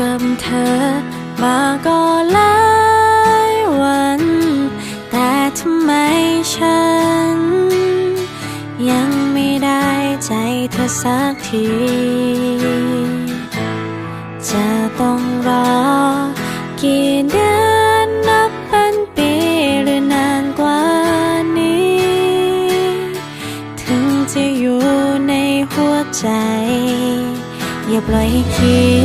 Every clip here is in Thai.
กับเธอ มาก็หลายวัน แต่ทำไมฉัน ยังไม่ได้ใจเธอสักที จะต้องรอกี่เดือนนับเป็นปีหรือนานกว่านี้ ถึงจะอยู่ในหัวใจ อย่าปล่อยให้คิด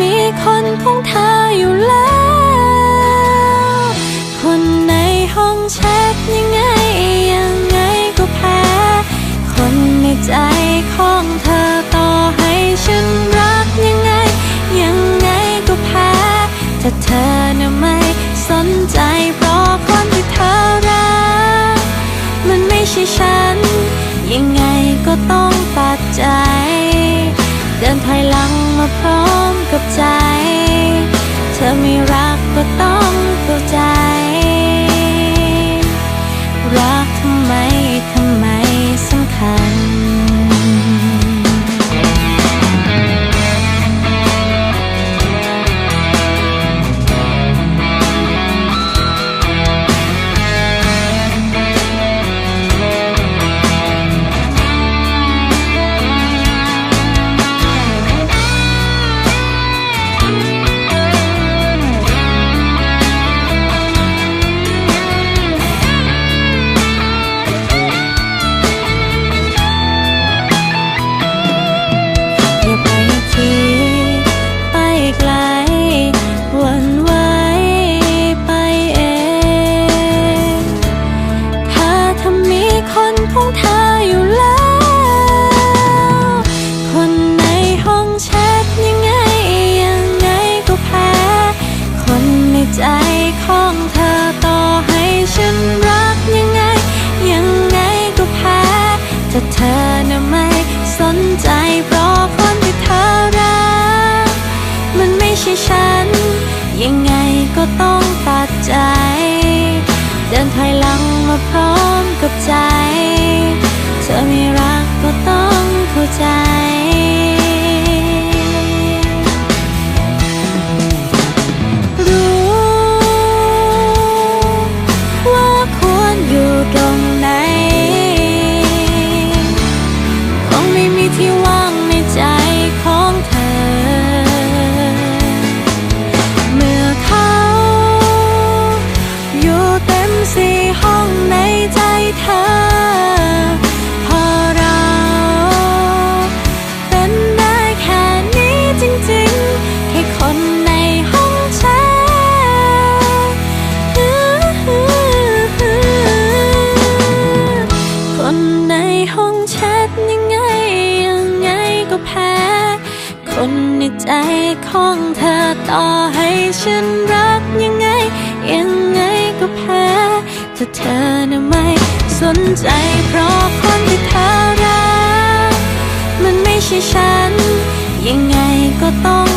มีคนของเธออยู่แล้ว คนในห้องแชทยังไงยัง เธ มาพร้อมกับใจ เธอไม่รักก็ต้องเข้าใจ ใจของเธอต่อให้ฉันรักยังไง ยังไงก็แพ้ถ้าเธอน่ะไม่สนใจเพราะคนที่เธอรัก มันไม่ใช่ฉัน ยังไงก็ต้อง